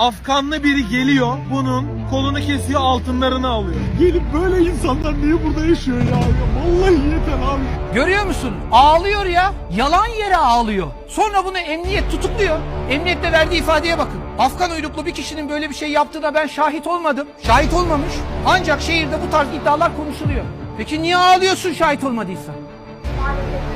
Afganlı biri geliyor. Bunun kolunu kesiyor altınlarını alıyor. Gelip böyle insanlar niye burada yaşıyor ya? vallahi yeter abi. Görüyor musun? Ağlıyor ya. Yalan yere ağlıyor. Sonra bunu emniyet tutukluyor. Emniyette verdiği ifadeye bakın. Afgan uyruklu bir kişinin böyle bir şey yaptığına ben şahit olmadım. Şahit olmamış. Ancak şehirde bu tarz iddialar konuşuluyor. Peki niye ağlıyorsun şahit olmadıysan?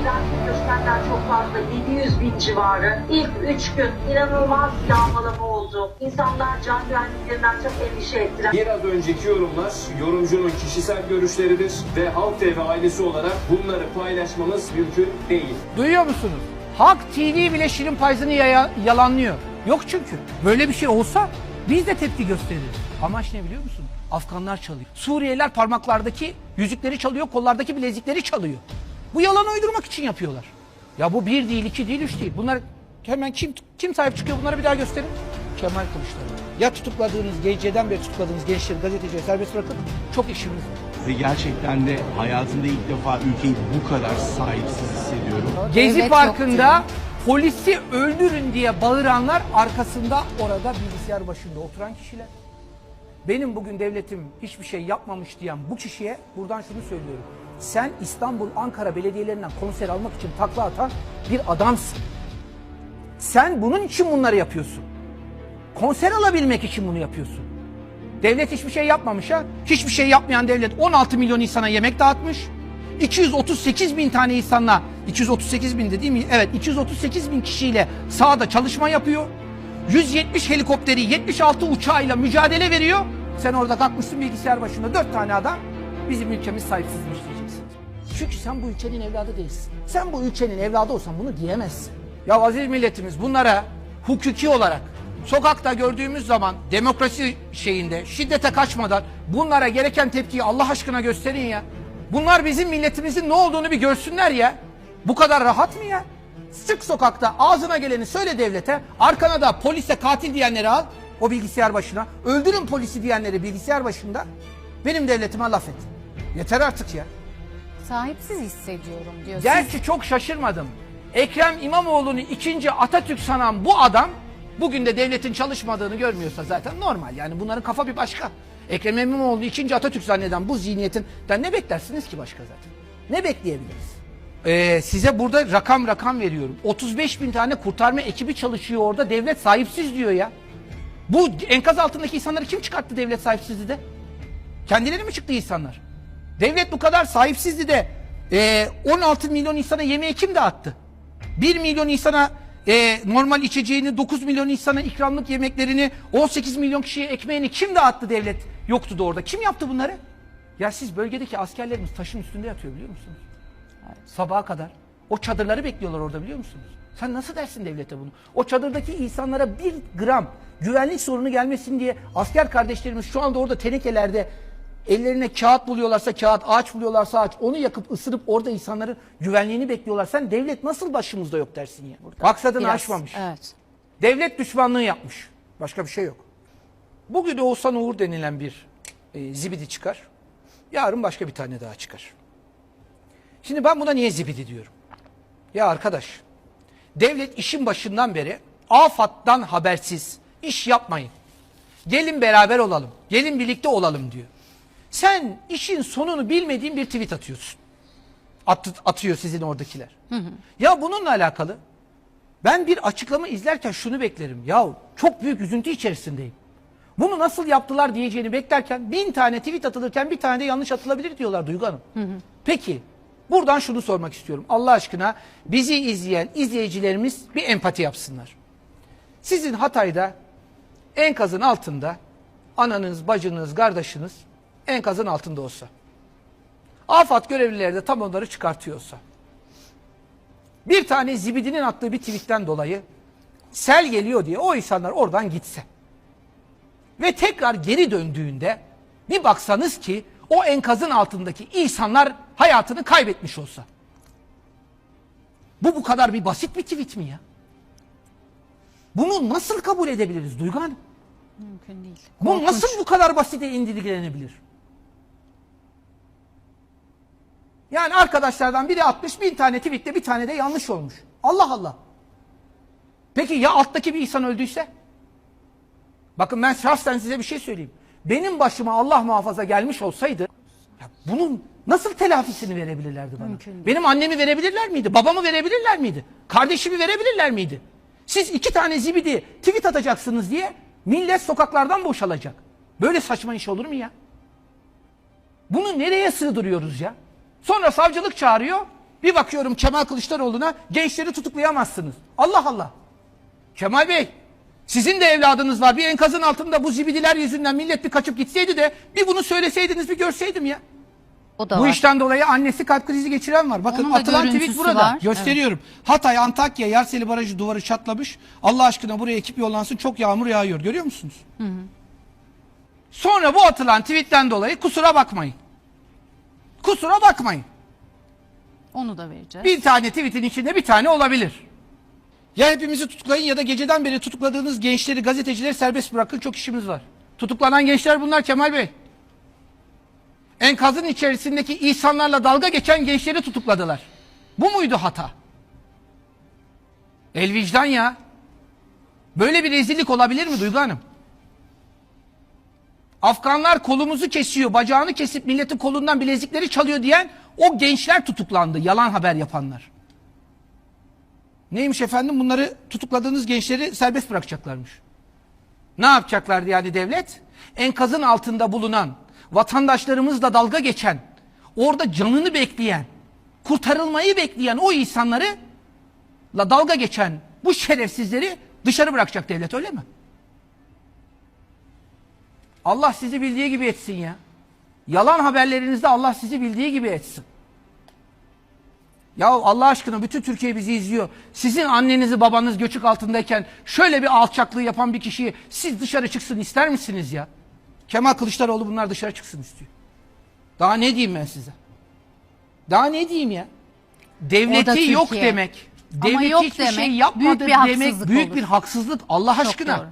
Göçmenler çok fazla. 700 bin civarı. İlk 3 gün inanılmaz yağmalama oldu. İnsanlar can güvenliklerinden çok endişe ettiler. Biraz önceki yorumlar yorumcunun kişisel görüşleridir ve Halk TV ailesi olarak bunları paylaşmamız mümkün değil. Duyuyor musunuz? Halk TV bile Şirin Payzı'nı yaya- yalanlıyor. Yok çünkü. Böyle bir şey olsa biz de tepki gösteririz. Amaç ne biliyor musun? Afganlar çalıyor. Suriyeliler parmaklardaki yüzükleri çalıyor, kollardaki bilezikleri çalıyor. Bu yalanı uydurmak için yapıyorlar. Ya bu bir değil, iki değil, üç değil. Bunlar hemen kim kim sahip çıkıyor bunlara bir daha gösterin. Kemal Kılıçdaroğlu. Ya tutukladığınız, geceden beri tutukladığınız gençleri gazetecileri serbest bırakın. Çok işimiz var. Ve gerçekten de hayatımda ilk defa ülkeyi bu kadar sahipsiz hissediyorum. Gezi Devlet Parkı'nda polisi öldürün diye bağıranlar arkasında orada bilgisayar başında oturan kişiler. Benim bugün devletim hiçbir şey yapmamış diyen bu kişiye buradan şunu söylüyorum. Sen İstanbul, Ankara belediyelerinden konser almak için takla atan bir adamsın. Sen bunun için bunları yapıyorsun. Konser alabilmek için bunu yapıyorsun. Devlet hiçbir şey yapmamış ha. Hiçbir şey yapmayan devlet 16 milyon insana yemek dağıtmış. 238 bin tane insanla 238 bin de değil mi? Evet 238 bin kişiyle sahada çalışma yapıyor. 170 helikopteri 76 uçağıyla mücadele veriyor. Sen orada kalkmışsın bilgisayar başında 4 tane adam bizim ülkemiz sahipsizmiş diyeceksin. Çünkü sen bu ülkenin evladı değilsin. Sen bu ülkenin evladı olsan bunu diyemezsin. Ya aziz milletimiz bunlara hukuki olarak sokakta gördüğümüz zaman demokrasi şeyinde şiddete kaçmadan bunlara gereken tepkiyi Allah aşkına gösterin ya. Bunlar bizim milletimizin ne olduğunu bir görsünler ya. Bu kadar rahat mı ya? Sık sokakta ağzına geleni söyle devlete, arkana da polise katil diyenleri al, o bilgisayar başına, öldürün polisi diyenleri bilgisayar başında, benim devletime laf et. Yeter artık ya. Sahipsiz hissediyorum diyor. Siz- Gerçi çok şaşırmadım. Ekrem İmamoğlu'nu ikinci Atatürk sanan bu adam bugün de devletin çalışmadığını görmüyorsa zaten normal. Yani bunların kafa bir başka. Ekrem İmamoğlu'nu ikinci Atatürk zanneden bu zihniyetinden ne beklersiniz ki başka zaten? Ne bekleyebiliriz? Ee, size burada rakam rakam veriyorum. 35 bin tane kurtarma ekibi çalışıyor orada. Devlet sahipsiz diyor ya. Bu enkaz altındaki insanları kim çıkarttı devlet sahipsizdi de? Kendileri mi çıktı insanlar? Devlet bu kadar sahipsizdi de e, 16 milyon insana yemeği kim dağıttı? 1 milyon insana e, normal içeceğini, 9 milyon insana ikramlık yemeklerini, 18 milyon kişiye ekmeğini kim dağıttı devlet? Yoktu da orada. Kim yaptı bunları? Ya siz bölgedeki askerlerimiz taşın üstünde yatıyor biliyor musunuz? Sabaha kadar. O çadırları bekliyorlar orada biliyor musunuz? Sen nasıl dersin devlete bunu? O çadırdaki insanlara bir gram güvenlik sorunu gelmesin diye asker kardeşlerimiz şu anda orada tenekelerde ellerine kağıt buluyorlarsa kağıt, ağaç buluyorlarsa ağaç onu yakıp ısırıp orada insanların güvenliğini bekliyorlar. Sen devlet nasıl başımızda yok dersin ya? Maksadını Biraz, aşmamış. Evet. Devlet düşmanlığı yapmış. Başka bir şey yok. Bugün Oğuzhan Uğur denilen bir e, zibidi çıkar. Yarın başka bir tane daha çıkar. Şimdi ben buna niye zibidi diyorum? Ya arkadaş, devlet işin başından beri afattan habersiz iş yapmayın. Gelin beraber olalım, gelin birlikte olalım diyor. Sen işin sonunu bilmediğin bir tweet atıyorsun. At, atıyor sizin oradakiler. Ya bununla alakalı ben bir açıklama izlerken şunu beklerim. Ya çok büyük üzüntü içerisindeyim. Bunu nasıl yaptılar diyeceğini beklerken bin tane tweet atılırken bir tane de yanlış atılabilir diyorlar Duygu Hanım. Peki buradan şunu sormak istiyorum. Allah aşkına bizi izleyen izleyicilerimiz bir empati yapsınlar. Sizin Hatay'da enkazın altında ananız, bacınız, kardeşiniz enkazın altında olsa. Afat görevlileri de tam onları çıkartıyorsa. Bir tane zibidinin attığı bir tweetten dolayı sel geliyor diye o insanlar oradan gitse. Ve tekrar geri döndüğünde bir baksanız ki o enkazın altındaki insanlar hayatını kaybetmiş olsa. Bu bu kadar bir basit bir tweet mi ya? Bunu nasıl kabul edebiliriz Duygu Hanım? Mümkün değil. Bu Korkunç. nasıl bu kadar basite indirgenebilir? Yani arkadaşlardan biri atmış bin tane tweette bir tane de yanlış olmuş. Allah Allah. Peki ya alttaki bir insan öldüyse? Bakın ben şahsen size bir şey söyleyeyim. Benim başıma Allah muhafaza gelmiş olsaydı ya bunun nasıl telafisini verebilirlerdi bana? Mümkün değil. Benim annemi verebilirler miydi? Babamı verebilirler miydi? Kardeşimi verebilirler miydi? Siz iki tane zibidi tweet atacaksınız diye millet sokaklardan boşalacak. Böyle saçma iş olur mu ya? Bunu nereye sığdırıyoruz ya? Sonra savcılık çağırıyor. Bir bakıyorum Kemal Kılıçdaroğlu'na gençleri tutuklayamazsınız. Allah Allah. Kemal Bey sizin de evladınız var. Bir enkazın altında bu zibidiler yüzünden millet bir kaçıp gitseydi de bir bunu söyleseydiniz bir görseydim ya. O da Bu var. işten dolayı annesi kalp krizi geçiren var. Bakın Onun da atılan tweet görüntüsü burada. var. Gösteriyorum. Hatay, Antakya, Yerseli Barajı duvarı çatlamış. Allah aşkına buraya ekip yollansın. Çok yağmur yağıyor. Görüyor musunuz? Sonra bu atılan tweetten dolayı kusura bakmayın. Kusura bakmayın. Onu da vereceğiz. Bir tane tweetin içinde bir tane olabilir. Ya hepimizi tutuklayın ya da geceden beri tutukladığınız gençleri, gazetecileri serbest bırakın. Çok işimiz var. Tutuklanan gençler bunlar Kemal Bey. Enkazın içerisindeki insanlarla dalga geçen gençleri tutukladılar. Bu muydu hata? El vicdan ya. Böyle bir rezillik olabilir mi Duygu Hanım? Afganlar kolumuzu kesiyor, bacağını kesip milletin kolundan bilezikleri çalıyor diyen o gençler tutuklandı. Yalan haber yapanlar. Neymiş efendim? Bunları tutukladığınız gençleri serbest bırakacaklarmış. Ne yapacaklardı yani devlet? Enkazın altında bulunan, vatandaşlarımızla dalga geçen, orada canını bekleyen, kurtarılmayı bekleyen o insanları la dalga geçen bu şerefsizleri dışarı bırakacak devlet öyle mi? Allah sizi bildiği gibi etsin ya. Yalan haberlerinizde Allah sizi bildiği gibi etsin. Ya Allah aşkına bütün Türkiye bizi izliyor. Sizin annenizi babanız göçük altındayken şöyle bir alçaklığı yapan bir kişiyi siz dışarı çıksın ister misiniz ya? Kemal Kılıçdaroğlu bunlar dışarı çıksın istiyor. Daha ne diyeyim ben size? Daha ne diyeyim ya? Devleti yok demek. Ama Devlet yok hiçbir şey demek yapmadı büyük bir demek büyük olur. bir haksızlık. Allah Çok aşkına. doğru.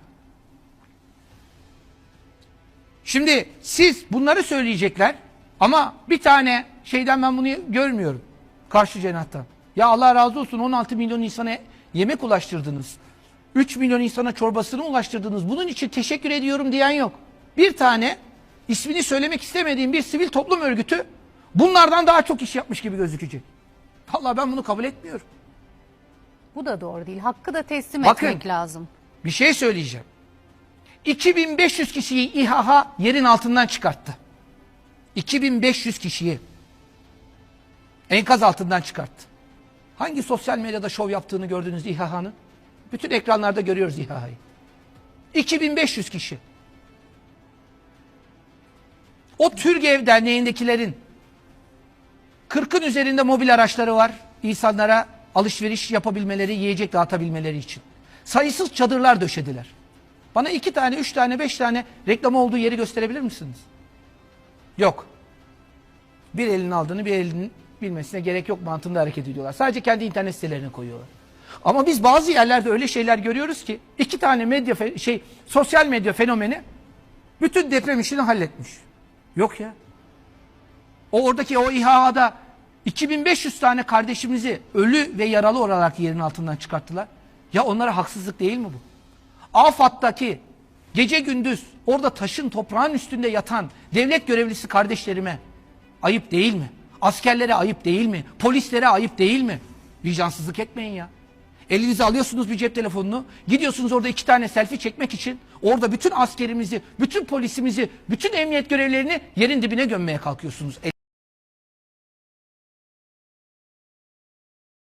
Şimdi siz bunları söyleyecekler ama bir tane şeyden ben bunu görmüyorum. Karşı cenahtan. Ya Allah razı olsun 16 milyon insana yemek ulaştırdınız. 3 milyon insana çorbasını ulaştırdınız. Bunun için teşekkür ediyorum diyen yok. Bir tane ismini söylemek istemediğim bir sivil toplum örgütü bunlardan daha çok iş yapmış gibi gözükecek. Vallahi ben bunu kabul etmiyorum. Bu da doğru değil. Hakkı da teslim Bakın. etmek lazım. Bir şey söyleyeceğim. 2500 kişiyi İHA yerin altından çıkarttı. 2500 kişiyi enkaz altından çıkarttı. Hangi sosyal medyada şov yaptığını gördünüz İHA'nın? Bütün ekranlarda görüyoruz İHA'yı. 2500 kişi. O Türgev Derneği'ndekilerin 40'ın üzerinde mobil araçları var. İnsanlara alışveriş yapabilmeleri, yiyecek dağıtabilmeleri için. Sayısız çadırlar döşediler. Bana iki tane, üç tane, beş tane reklam olduğu yeri gösterebilir misiniz? Yok. Bir elinin aldığını bir elinin bilmesine gerek yok mantığında hareket ediyorlar. Sadece kendi internet sitelerine koyuyorlar. Ama biz bazı yerlerde öyle şeyler görüyoruz ki iki tane medya şey sosyal medya fenomeni bütün deprem işini halletmiş. Yok ya. O oradaki o İHA'da 2500 tane kardeşimizi ölü ve yaralı olarak yerin altından çıkarttılar. Ya onlara haksızlık değil mi bu? AFAD'daki gece gündüz orada taşın toprağın üstünde yatan devlet görevlisi kardeşlerime ayıp değil mi? Askerlere ayıp değil mi? Polislere ayıp değil mi? Vicdansızlık etmeyin ya. Elinize alıyorsunuz bir cep telefonunu, gidiyorsunuz orada iki tane selfie çekmek için, orada bütün askerimizi, bütün polisimizi, bütün emniyet görevlerini yerin dibine gömmeye kalkıyorsunuz.